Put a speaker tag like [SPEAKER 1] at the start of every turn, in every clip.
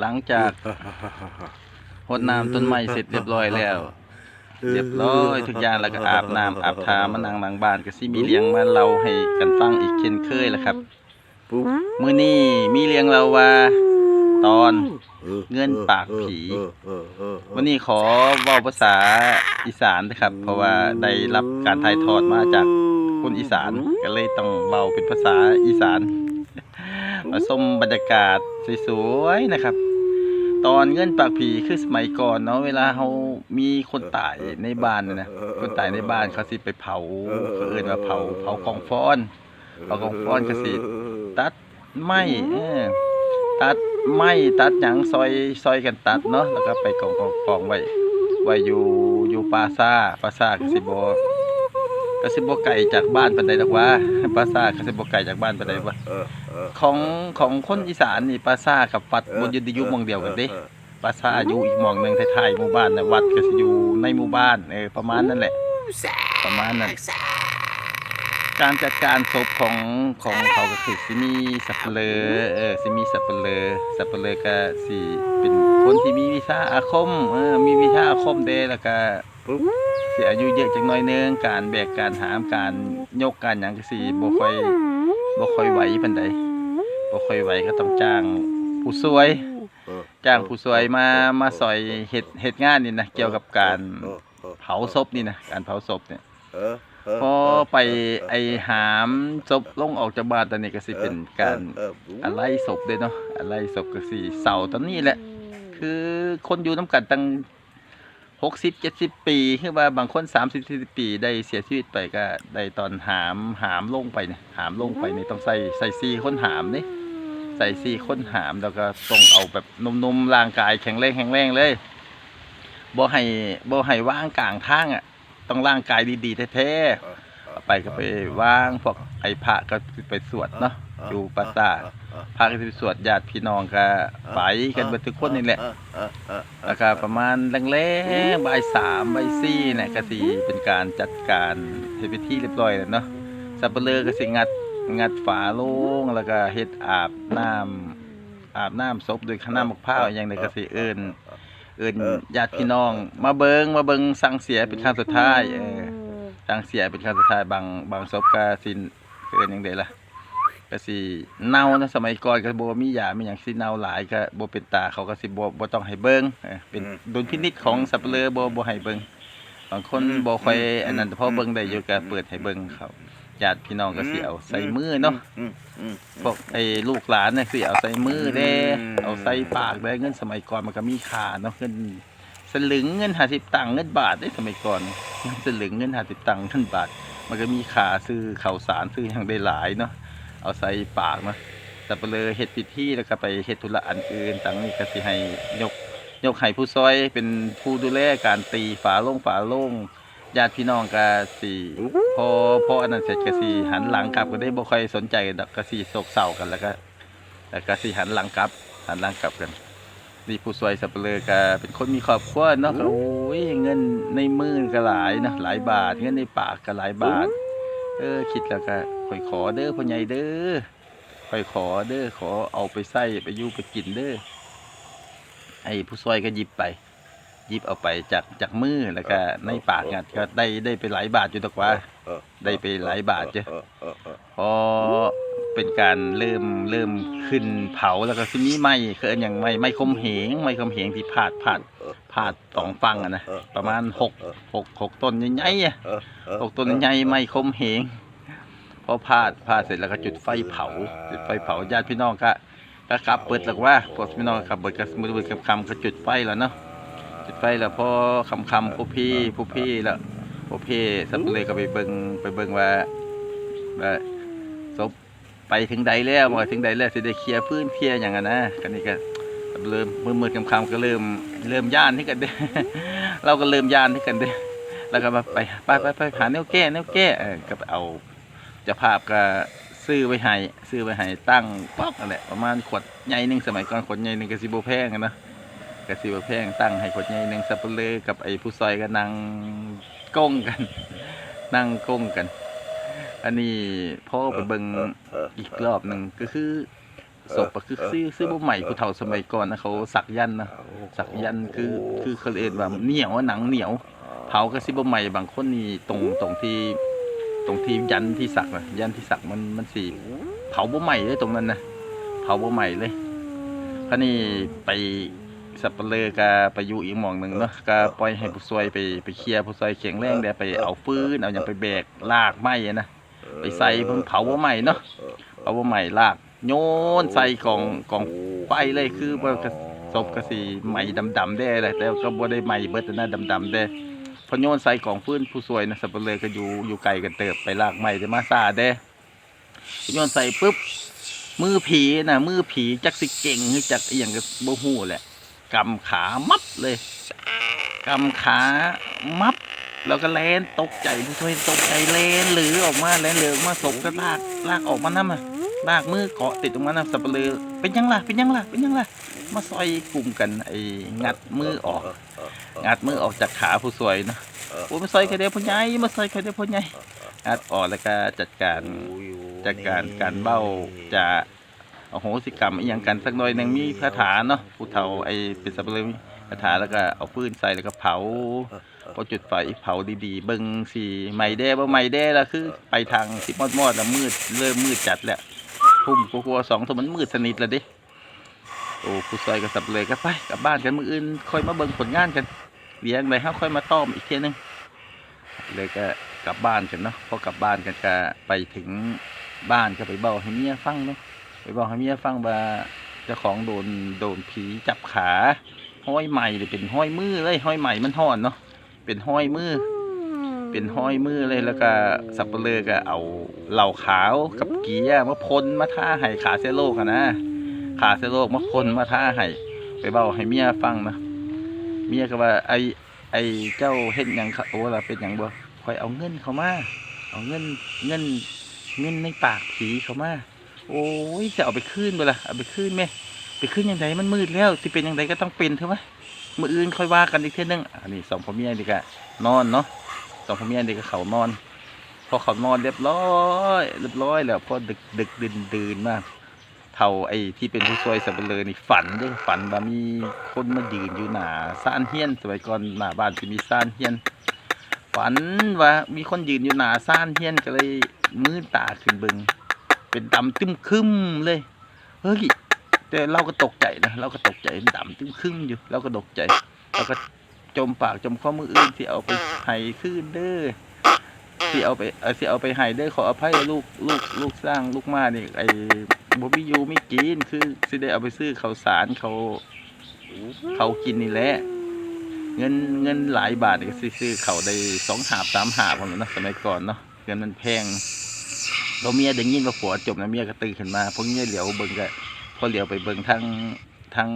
[SPEAKER 1] หลังจากหดน้ำต้นไม้เสร็จเรียบร้อยแล้ว เรียบร้อยทุกอย่างแล้วก็อาบน้ำอาบทามานั่งหลังบ้านก็สิมีเลี้ยงมาเราให้กันฟังอีกเช่นเคยแหละครับ
[SPEAKER 2] ปุ๊บ
[SPEAKER 1] มื้อนี้มีเลี้ยงเราว่าตอนเงินปากผี วันนี้ขอเว้าภาษาอีสานนะครับ เพราะว่าได้รับการถ่ายทอดมาจากคนอีสานก็เลยต้องเว้าเป็นภาษาอีสาน มาชมบรรยากาศสวยๆนะครับ ตอนเงินปากผีคือสมัยก่อนเนาะเวลาเขามีคนตายในบ้านนะคนตายในบ้านเขาสิไปเผาเขาเอิ้นว่าเผาเผากองฟ้อนเอาของฟ้อนก็สิตัดไม้ตัดไม้ตัดหยังซอยซอยกันตัดเนาะแล้วก็ไปกองกองกองไว้ไว้อยู่อยู่ปาซาปาซากสิบ่ก็สิบไกลจากบ้านปานใดดอกว่าปาซากสิบไกลจากบ้านปานใดว่า ของของคนอีสานนี่ปราสาทกับวัดบ่อยู่อยู่หม่องเดียวกันเด้ปราสาทอยู่อีกหม่องหนึงท้ายๆหมู่บ้านน่ะวัดก็สิอยู่ในหมู่บ้านเออประมาณนั้นแหละ ประมาณนั้นการจัดการศพของของเขาก็คือสิมีสับเปลือเออสิมีสับเปลือสับเปลือก็สิเป็นคนที่มีวิชาอาคมเออมีวิชาอาคมเด้แล้วก็
[SPEAKER 2] ปุ๊บ
[SPEAKER 1] สิอายุเยอะจังน้อยหนึงการแบกการหามการยกการหยังก็สิบ่ค่อย บ่ค่อยไหวปานใดบ่ค่อยไหวก็ต้องจ้างผู้ช่วย จ้างผู้ช่วยมามาซอยเฮ็ดเฮ็ดงานนี่นะเกี่ยวกับการเผาศพนี่นะการเผาศพเนี่ยพอไปไอหามศพลงออกจากบ้านตอนนี้ก็สิเป็นการอะไรศพเด้เนาะอะไรศพก็สิเสาตอนนี้แหละ คือคนอยู่นํกันตั้ง 60 70ปีคือว่าบางคน30 40ปีได้เสียชีวิตไปก็ได้ตอนหามหามลงไปเนี่ยหามลงไปนี่ต้องใส่ใส่ซี่คนหามนี่ใส่ซี่ค้นหามแล้วก็ต้องเอาแบบนุ่มๆร่างกายแข็งแรงแข็งแรงเลยบ่ให้บ่ให้ว่างกลางทางอะต้องร่างกายดีๆแท้ๆเอา ไปก็ไปว่างพวกไอ้พระก็ไปสวดเนาะอยู่ปราสาทพระก็สิไปสวดญาติพี่น้องก็ไปกันเบิดทุกคนนี่แหละแล้วก็ประมาณแรงๆบ่ายสามบ่ายสี่เนี่ยก็สิเป็นการจัดการเฮ็ดพิธีเรียบร้อยแล้วเนาะสับเปลือก็สิงัดงัดฝาโลงแล้วก็เฮ็ดอาบน้ำอาบน้ำศพด้วยข้าวน้ำมะพร้าวอย่างใดก็สิเอิ้นเอิ้นญาติพี่น้อง มาเบิงมาเบิงสั่งเสียเป็นครั้งสุดท้ายเออ สั่งเสียเป็นครั้งสุดท้ายบางบางศพก็สิเอิ้นจังไดล่ะก็สิเน่านะสมัยก่อนก็บ่มียามีหยังสิเน่าหลายก็บ่เป็นตาเขาก็สิบ่บ่ต้องให้เบิ่งเออเป็น
[SPEAKER 2] อืม
[SPEAKER 1] ดุลพินิจของสัปเหร่อบ่บ่ให้เบิ่งบางคนบ่ค่อยอันนั้นพอเบิ่งได้อยู่ก็เปิดให้เบิ่งเขาญาติพี่น้องก็สิเอาใส่มือเนาะพวกไอ้ลูกหลานเนี่ยสิเอาใส่มือเด้
[SPEAKER 2] อืม
[SPEAKER 1] เอาใส่ปากได้เงินสมัยก่อนมันก็มีค่าเนาะเงิน สลึงเงินห้าสิบตังค์เงินบาทได้สมัยก่อนสลึงเงินห้าสิบตังค์เงินบาท มันก็มีค่าซื้อข้าวสารซื้ออย่างได้หลายเนาะเอาใส่ปากเนาะแต่ไปเลยเฮ็ดพิธีแล้วก็ไปเฮ็ดธุระอันอื่นต่างนี้ก็สิให้ยกยกให้ผู้ซอยเป็นผู้ดูแลการตีฝาโล่งฝาโล่งญาติพี่น้องก็สิพอพออันนั้นเสร็จก็สิหันหลังกลับก็ได้บ่ค่อยสนใจกันดอกก็สิโศกเศร้ากันแล้วก็แล้วก็สิหันหลังกลับหันหลังกลับกัน นี่ผู้ช่วยสับเปลือก็เป็นคนมีครอบครัวเนาะก็โอ้ยเงินในมือก็หลายเนาะหลายบาท เงินในปากก็หลายบาท เออคิดแล้วก็ค่อยขอเด้อพ่อใหญ่เด้อค่อยขอเด้อขอเอาไปใส่ไปอยู่ไปกินเด้อไอ้ผู้ช่วยก็หยิบไปหยิบเอาไปจากจากมือแล้วก็ในปากเนี่ยก็ได้ได้ไปหลายบาทอยู่ตกว่าได้ไปหลายบาทเจ้ะพอ เป็นการเริ่มเริ่มขึ้นเผาแล้วก็สิมีไม้คืออนอย่างไม้ไม้คมเหงไม้คมเหงที่พาดพาดพาดสองฟังอะนะประมาณหกหกหกต้นใหญ่ๆอะหกต้นใหญ่ๆไม้คมเหงพอพาดพาดเสร็จแล้วก็จุดไฟเผา จุดไฟเผาญาติพี่น้องก็ก็กลับเปิดหลักว่าพวกพี่น้องก็กลับเปิดกับมือเปิดกับคำก็จุดไฟแล้วเนาะจุดไฟแล้วพอคำคำผู้พี่ผู้พี่แล้วผู้พี่สับเลยก็ไปเบิ่งไปเบิ่งว่าว่าศพ ไปถึงใดแล้วมาถึงใดแล้วสิได้เคลียร์พื้นเคลียร์อย่างนั้นนะกันนี่ก็เริ่มมือมืดๆคำๆก็เริ่มเริ่มย่านที่กันเด้เราก็เริ่มย่านที่กันเด้แล้วก็มาไปไปไปไปหาแนวแก้แนวแก้เออก็ไปเอาเจ้าภาพก็ซื้อไว้ให้ซื้อไว้ให้ตั้งป๊อกนั่นแหละประมาณขวดใหญ่หนึงสมัยก่อนขวดใหญ่หนึงก็สิบ่แพงอะนะก็สิบ่แพงตั้งให้ขวดใหญ่หนึงสับเปลือกับไอ้ผู้ซอยก็นั่งก้งกัน นั่งก้งกัน อันนี้พ่อไปเบิ่งอีกรอบหนึ่งก็คือศพก็คือซื้อซื้อบ่ใหม่ผู้เฒ่าสมัยก่อนนะเขาสักยันต์นะสักยันต์คือคือเขาเรียกว่าเหนียวอะหนังเหนียว เผาก็สิบ่ใหม่บางคนนี่ตรงตรงที่ ตรงที่ยันที่สักนะยันที่สักมันมันสิเผาบ่ใหม่เลยตรงนั้นนะเผาบ่ใหม่เลยคราวนี้ไปสับเปลือก็ไปอยู่อีกหม่องหนึ่งเนาะก็ปล่อยให้ผู้ซวยไปไปเคลียร์ผู้ซวยแข็งแรงเดี๋ยวไปเอาฟืนเอาหยังไปแบกลากไม้อะนะ ไปใส่เพิ่งเผาบ่ใหม่เนาะเผาบ่ใหม่ลากโยนใส่กล่องกล่องไฟเลยคือว่าก็ศพก็สิไหม้ดำๆได้แหละแต่ก็บ่ได้ไหม้เบิดนะดำๆได้พอโยนใส่กล่องฟื้นผู้สวยนะสับเปลือก็อยู่อยู่ไกลกันเติบไปลากไม้จะมาซาเด้โยนใส่ปุ๊บมือผีนะมือผีจักสิเก่งหรือจักอย่างก็บ่ฮู้แหละกำขามับเลยกำขามับ แล้วก็แลนตกใจผู้ช่วยตกใจแลนหรือออกมาแลนเหลือมาศพก็ลากลากออกมานั่นอะลากมือเกาะติดตรงนั้นนะสับเปลือเป็นยังล่ะเป็นยังล่ะเป็นยังล่ะมาซอยกลุ่มกันไอ้งัดมือออก งัดมือออกจากขาผู้สวยเนาะโอ้มาใส่ไข่เดียวพ่อใหญ่มาใส่ไข่เดียวพ่อใหญ่งัดออกแล้วก็จัดการจัดการการเบ้าจะโอ้โหสิกรรมอหย่างกันสักหน่อยหนึ่งมีคาถาเนาะผู้เฒ่าไอ้เป็นสับเปลือคาถาแล้วก็เอาฟืนใส่แล้วก็เผา พอจุดไฟเผาดีๆ เบิ่งสีไหม้แด้บ่ไหม้แด้ละคือ ไปทางสิมอดมอดๆแล้วมืดเริ่มมืดจัดแล้วทุ่มกลัวๆสองทุ่มมันมืดสนิทแล้วเดิโอ้ผู้ซอยกับสับเปลือก็ไปกลับบ้านกันมื้ออื่นค่อยมาเบิ่งผลงานกันเลี้ยงเลยครับค่อยมาต้อมอีกเทีนึงเลยก็กลับบ้านกันเนาะพอกลับบ้านกันก็ไปถึงบ้านก็ไปเบาให้เมียฟังเนาะไปเบาให้เมียฟังว่าเจ้าของโดนโดนผีจับขา ห้อยใหม่เลยเป็นห้อยมือเลยห้อยใหม่มันห่อนเนาะ เป็นห้อยมือ เป็นห้อยมือเลยแล้วก็สับเปลือก็เอาเหล่าขาวกับเกียร์มาพ่นมาท่าให้ขาเซโลกอะนะขาเซโลกมาพ่นมาท่าให้ไปเบาให้เมียฟังนะเมียก็ว่าไอไอเจ้าเฮ็ดหยังเขาโอ้ล่ะเป็นหยังบ่คอยเอาเงินเขามาเอาเงินเงินเงินในปากผีเขามาโอ้ยจะเอาไปคืนบ่ล่ะเอาไปคืนแม่ไปคืนยังไงมันมืดแล้วสิเป็นยังไงก็ต้องเป็นเถอะวะมื้ มืออื่นค่อยว่ากันอีกเท่นึงอันนี้สองพ่อเมียนี่ก็นอนเนาะสองพ่อเมียนี่ก็เขานอน พอเขานอนเรียบร้อยเรียบร้อยแล้วพอดึกดึกดื่นดื่นมากเท่าไอ้ที่เป็นผู้ช่วยสับเลือนี่ฝันด้อฝันว่ามีคนมายืนอยู่หนาซ่านเฮียนสมัยก่อนหน้าบ้านจะมีซ่านเฮียน ฝันว่ามีคนยืนอยู่หนาซ่านเฮียนก็เลยมืดตาขึ้นเบิงเป็นดำตึมคึมเลย เฮ้ย แต่เราก็ตกใจนะเราก็ตกใจดำตึ้มครึมอยู่เราก็ตกใจเราก็จมปากจมข้อมืออื่นที่เอาไปให้คืนเด้อที่เอาไปเออที่เอาไปให้เด้อขออภัยลูกลูกลูกสร้างลูกมานี่ไอ้บ่มีอยู่มีกินคือสิได้เอาไปซื้อข้าวสารเขาเขากินนี่แหละเงินเงินหลายบาทนี่ก็ซื้อเขาได้สองหาบสามหาบคนนะสมัยก่อนเนาะเงินมันแพงเราเมียได้ยินว่าผัวจบนะเมียก็ตื่นขึ้นมาพวกเมียเหลียวเบิ่งก็ อเหลียวไปเบิ่งทางทาง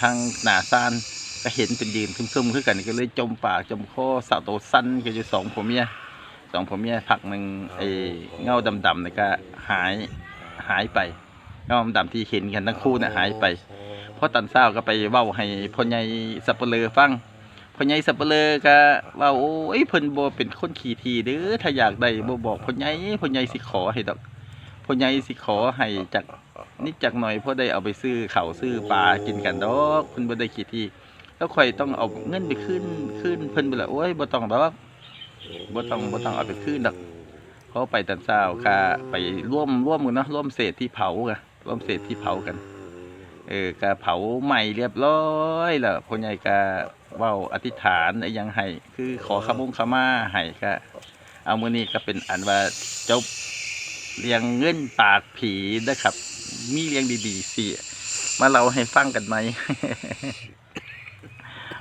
[SPEAKER 1] ทางหน้าซานก็เห็นเป็นยืนซึมๆคือกันก็เลยจมปากจมคอสาวโตสั้นก็อยู่สองผัวเมียสองผัวเมียพักหนึ่งไอ้เงาดำๆนี่ก็หายหายไปเงาดำๆที่เห็นกันทั้งคู่น่ะหายไปพอตอนเช้าก็ไปเว้าให้พ่อใหญ่สับเปลือฟังพ่อใหญ่สับเปลือก็เว่าโอ้ยเพิ่นบ่เป็นคนขี้ทีเด้อถ้าอยากได้บ่บอกพ่อใหญ่พ่อใหญ่สิขอให้ดอก พ่อใหญ่สิขอให้จักนิดจักหน่อยพอได้เอาไปซื้อเข้าวซื้อปลากินกันดอกเพิ่นบ่ได้ขี้ทีแล้วข่อยต้องเอาเงินไปคืนคืนเพิ่นไปละโอ้ยบ่ต้องดอกบ่ต้องบ่ต้องเอาไปคืนดอกเขาไปตอนเช้าค่ะไปร่วมร่วมกันเนาะร่วมเศษที่เผากันร่วมเศษที่เผากัน เออกะเผาใหม่เรียบร้อยแล้วพ่อใหญ่กะเว้าอธิษฐานไอ้หยังให้คือขอขมุงขมาให้ก็เอามื้อนี้ก็เป็นอันว่าจบ เลี้ยงเงินปากผีนะครับ มีเลี้ยงดีๆสิมาเราให้ฟังกันไหม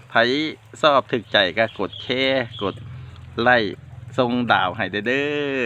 [SPEAKER 1] ไผชอบถึกใจก็กดแชร์กดไลค์ทรงดาวให้เด้อ